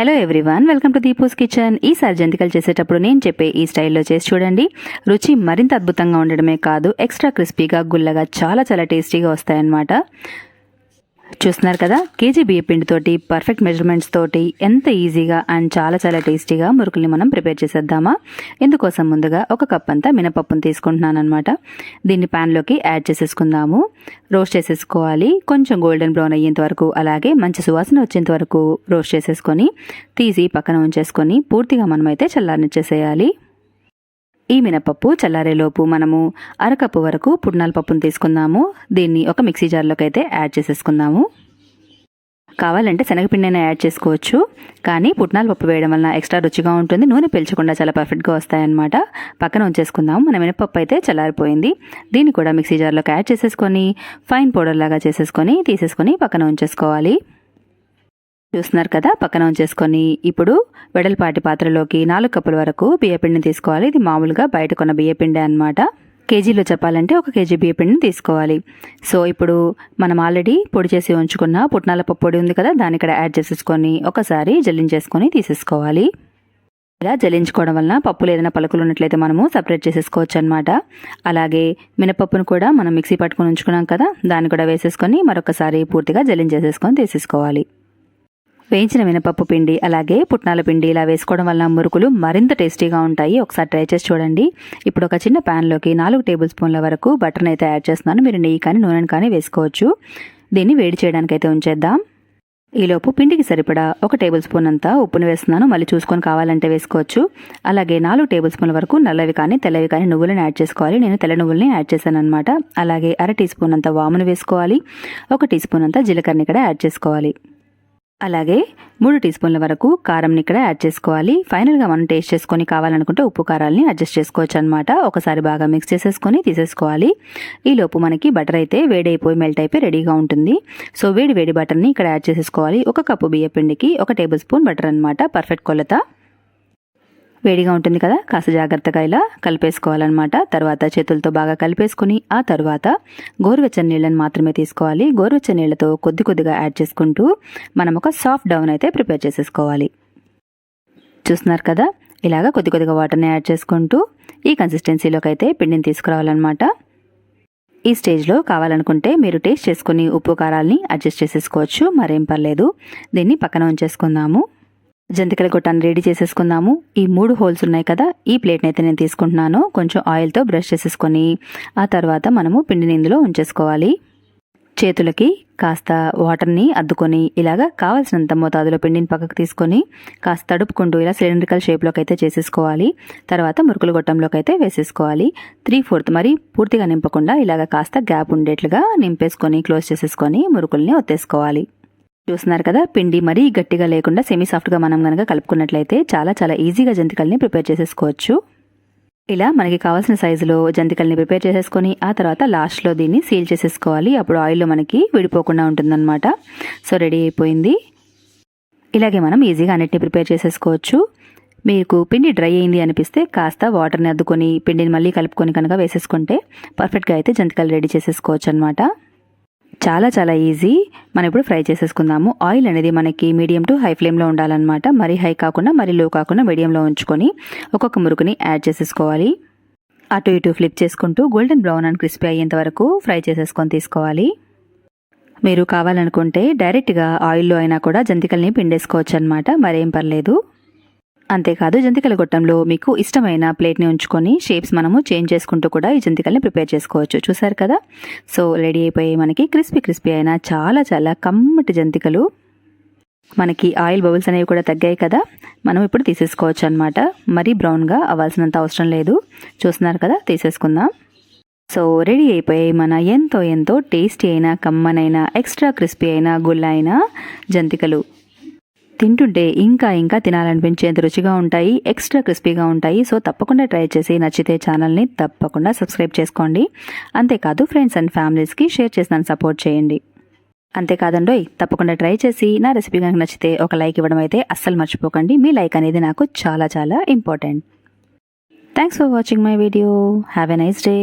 Hello everyone welcome to Deepu's kitchen ఈసారి జంతికలు చేసేటప్పుడు నేను చెప్పే ఈ స్టైల్లో చేసి చూడండి. రుచి మరింత అద్భుతంగా ఉండడమే కాదు ఎక్స్ట్రా క్రిస్పీగా గుల్లగా చాలా చాలా టేస్టీగా వస్తాయన్నమాట. చూస్తున్నారు కదా? కేజీ బియ్య పిండితోటి పర్ఫెక్ట్ మెజర్మెంట్స్ తోటి ఎంత ఈజీగా అండ్ చాలా చాలా టేస్టీగా మురుకుల్ని మనం ప్రిపేర్ చేసేద్దామా? ఇందుకోసం ముందుగా ఒక కప్ అంతా మినపప్పును తీసుకుంటున్నాను అనమాట దీన్ని ప్యాన్లోకి యాడ్ చేసేసుకుందాము. రోస్ట్ చేసేసుకోవాలి. కొంచెం గోల్డెన్ బ్రౌన్ అయ్యేంత వరకు అలాగే మంచి సువాసన వచ్చేంత వరకు రోస్ట్ చేసేసుకొని తీసి పక్కన ఉంచేసుకొని పూర్తిగా మనమైతే చల్లారనిచ్చేసేయాలి. ఈ మినపప్పు చల్లారేలోపు మనము అరకప్పు వరకు పుట్నాల పప్పును తీసుకుందాము. దీన్ని ఒక మిక్సీ జార్లోకి అయితే యాడ్ చేసేసుకుందాము. కావాలంటే శనగపిండినైనా యాడ్ చేసుకోవచ్చు. కానీ పుట్నాల పప్పు వేయడం వలన ఎక్స్ట్రా రుచిగా ఉంటుంది. నూనె పీల్చకుండా చాలా పర్ఫెక్ట్గా వస్తాయన్నమాట. పక్కన ఉంచేసుకుందాము. మన మినపప్పు అయితే చల్లారిపోయింది. దీన్ని కూడా మిక్సీ జార్లోకి యాడ్ చేసేసుకొని ఫైన్ పౌడర్ లాగా చేసేసుకొని తీసేసుకొని పక్కన ఉంచేసుకోవాలి. చూస్తున్నారు కదా పక్కన ఉంచేసుకొని ఇప్పుడు వెడల్పాటి పాత్రలోకి నాలుగు కప్పుల వరకు బియ్యపిండిని తీసుకోవాలి. ఇది మామూలుగా బయట కొన్న బియ్యపిండి అనమాట కేజీలో చెప్పాలంటే ఒక కేజీ బియ్యపిండిని తీసుకోవాలి. సో ఇప్పుడు మనం ఆల్రెడీ పొడి చేసి ఉంచుకున్న పుట్నాల పప్పు పొడి ఉంది కదా దాన్ని ఇక్కడ యాడ్ చేసేసుకొని ఒకసారి జల్లించేసుకొని తీసేసుకోవాలి. ఇలా జల్లించుకోవడం వలన పప్పులు ఏదైనా పలుకులు ఉన్నట్లయితే మనము సపరేట్ చేసేసుకోవచ్చు అనమాట అలాగే మినపప్పును కూడా మనం మిక్సీ పట్టుకొని ఉంచుకున్నాం కదా దాన్ని కూడా వేసేసుకొని మరొకసారి పూర్తిగా జల్లించేసేసుకొని తీసేసుకోవాలి. వేయించిన మినపప్పు పిండి అలాగే పుట్నాల పిండి ఇలా వేసుకోవడం వల్ల మురుకులు మరింత టేస్టీగా ఉంటాయి. ఒకసారి ట్రై చేసి చూడండి. ఇప్పుడు ఒక చిన్న ప్యాన్లోకి నాలుగు టేబుల్ స్పూన్ల వరకు బటర్ని అయితే యాడ్ చేస్తున్నాను. మీరు నెయ్యి కానీ నూనెని కానీ వేసుకోవచ్చు. దీన్ని వేడి చేయడానికి అయితే ఉంచేద్దాం. ఈలోపు పిండికి సరిపడా ఒక టేబుల్ స్పూన్ అంతా ఉప్పును వేస్తున్నాను. మళ్ళీ చూసుకొని కావాలంటే వేసుకోవచ్చు. అలాగే నాలుగు టేబుల్ స్పూన్ల వరకు నల్లవి కానీ తెల్లవి కానీ నువ్వులను యాడ్ చేసుకోవాలి. నేను తెల్ల నువ్వులని యాడ్ చేశాను అనమాట అలాగే అర టీ స్పూన్ అంతా వామును వేసుకోవాలి. ఒక టీ స్పూన్ అంతా జీలకర్రని కూడా యాడ్ చేసుకోవాలి. అలాగే మూడు టీ స్పూన్ల వరకు కారంని ఇక్కడ యాడ్ చేసుకోవాలి. ఫైనల్గా మనం టేస్ట్ చేసుకొని కావాలనుకుంటే ఉప్పు కారాలని అడ్జస్ట్ చేసుకోవచ్చు అనమాట ఒకసారి బాగా మిక్స్ చేసేసుకొని తీసేసుకోవాలి. ఈలోపు మనకి బటర్ అయితే వేడైపోయి మెల్ట్ అయిపోయి రెడీగా ఉంటుంది. సో వేడి వేడి బటర్ని ఇక్కడ యాడ్ చేసేసుకోవాలి. ఒక కప్పు బియ్య పిండికి ఒక టేబుల్ స్పూన్ బటర్ అనమాట పర్ఫెక్ట్ కొలత. వేడిగా ఉంటుంది కదా కాస్త జాగ్రత్తగా ఇలా కలిపేసుకోవాలన్నమాట. తర్వాత చేతులతో బాగా కలిపేసుకుని ఆ తర్వాత గోరువెచ్చని నీళ్ళని మాత్రమే తీసుకోవాలి. గోరువెచ్చని నీళ్ళతో కొద్ది కొద్దిగా యాడ్ చేసుకుంటూ మనం ఒక సాఫ్ట్ డౌన్ అయితే ప్రిపేర్ చేసేసుకోవాలి. చూస్తున్నారు కదా ఇలాగ కొద్ది కొద్దిగా వాటర్ని యాడ్ చేసుకుంటూ ఈ కన్సిస్టెన్సీలోకి అయితే పిండిని తీసుకురావాలన్నమాట. ఈ స్టేజ్లో కావాలనుకుంటే మీరు టేస్ట్ చేసుకుని ఉప్పు కారాలని అడ్జస్ట్ చేసేసుకోవచ్చు. మరేం పర్లేదు. దీన్ని పక్కన ఉంచేసుకుందాము. జంతికల గొట్టాన్ని రెడీ చేసేసుకుందాము. ఈ మూడు హోల్స్ ఉన్నాయి కదా ఈ ప్లేట్ని అయితే నేను తీసుకుంటున్నాను. కొంచెం ఆయిల్తో బ్రష్ చేసేసుకొని ఆ తర్వాత మనము పిండిని ఇందులో ఉంచేసుకోవాలి. చేతులకి కాస్త వాటర్ని అద్దుకొని ఇలాగా కావాల్సినంత మోతాదులో పిండిని పక్కకు తీసుకొని కాస్త తడుపుకుంటూ ఇలా సిలిండ్రికల్ షేప్లోకి అయితే చేసేసుకోవాలి. తర్వాత మురుకుల గొట్టంలోకి అయితే వేసేసుకోవాలి. త్రీ ఫోర్త్ మరి పూర్తిగా నింపకుండా ఇలాగ కాస్త గ్యాప్ ఉండేట్లుగా నింపేసుకొని క్లోజ్ చేసేసుకొని మురుకుల్ని ఒత్తేసుకోవాలి. చూస్తున్నారు కదా పిండి మరీ గట్టిగా లేకుండా సెమీ సాఫ్ట్గా మనం కనుక కలుపుకున్నట్లయితే చాలా చాలా ఈజీగా జంతికల్ని ప్రిపేర్ చేసేసుకోవచ్చు. ఇలా మనకి కావాల్సిన సైజులో జంతికల్ని ప్రిపేర్ చేసేసుకొని ఆ తర్వాత లాస్ట్లో దీన్ని సీల్ చేసేసుకోవాలి. అప్పుడు ఆయిల్లో మనకి విడిపోకుండా ఉంటుందన్నమాట. సో రెడీ అయిపోయింది. ఇలాగే మనం ఈజీగా అన్నిటిని ప్రిపేర్ చేసేసుకోవచ్చు. మీకు పిండి డ్రై అయింది అనిపిస్తే కాస్త వాటర్ని అద్దుకొని పిండిని మళ్ళీ కలుపుకొని కనుక వేసేసుకుంటే పర్ఫెక్ట్గా అయితే జంతికలు రెడీ చేసేసుకోవచ్చు అనమాట చాలా చాలా ఈజీ మనం ఇప్పుడు ఫ్రై చేసేసుకుందాము. ఆయిల్ అనేది మనకి మీడియం టు హై ఫ్లేమ్లో ఉండాలన్నమాట. మరీ హై కాకుండా మరీ లో కాకుండా మీడియంలో ఉంచుకొని ఒక్కొక్క మురుకుని యాడ్ చేసేసుకోవాలి. అటు ఇటు ఫ్లిప్ చేసుకుంటూ గోల్డెన్ బ్రౌన్ అండ్ క్రిస్పీ అయ్యేంత వరకు ఫ్రై చేసేసుకొని తీసుకోవాలి. మీరు కావాలనుకుంటే డైరెక్ట్గా ఆయిల్లో అయినా కూడా జంతికల్ని పిండేసుకోవచ్చు అనమాట మరేం పర్లేదు. అంతేకాదు జంతికల గొట్టంలో మీకు ఇష్టమైన ప్లేట్ని ఉంచుకొని షేప్స్ మనము చేంజ్ చేసుకుంటూ కూడా ఈ జంతికల్ని ప్రిపేర్ చేసుకోవచ్చు. చూసారు కదా? సో రెడీ అయిపోయి మనకి క్రిస్పీ క్రిస్పీ అయిన చాలా చాలా కమ్మటి జంతికలు. మనకి ఆయిల్ బబుల్స్ అనేవి కూడా తగ్గాయి కదా? మనం ఇప్పుడు తీసేసుకోవచ్చు అనమాట మరీ బ్రౌన్గా అవ్వాల్సినంత అవసరం లేదు. చూస్తున్నారు కదా? తీసేసుకుందాం. సో రెడీ అయిపోయి మన ఎంతో ఎంతో టేస్టీ అయిన కమ్మనైనా ఎక్స్ట్రా క్రిస్పీ అయిన గుళ్ళ అయిన జంతికలు. తింటుంటే ఇంకా ఇంకా తినాలనిపించేంత రుచిగా ఉంటాయి ఎక్స్ట్రా క్రిస్పీగా ఉంటాయి. సో తప్పకుండా ట్రై చేసి నచ్చితే ఛానల్ని తప్పకుండా సబ్స్క్రైబ్ చేసుకోండి. అంతేకాదు ఫ్రెండ్స్ అండ్ ఫ్యామిలీస్కి షేర్ చేసి నన్ను సపోర్ట్ చేయండి. అంతేకాదండోయ్ తప్పకుండా ట్రై చేసి నా రెసిపీ కనుక నచ్చితే ఒక లైక్ ఇవ్వడం అయితే అస్సలు మర్చిపోకండి. మీ లైక్ అనేది నాకు చాలా చాలా important. Thanks for watching my video. Have a nice day.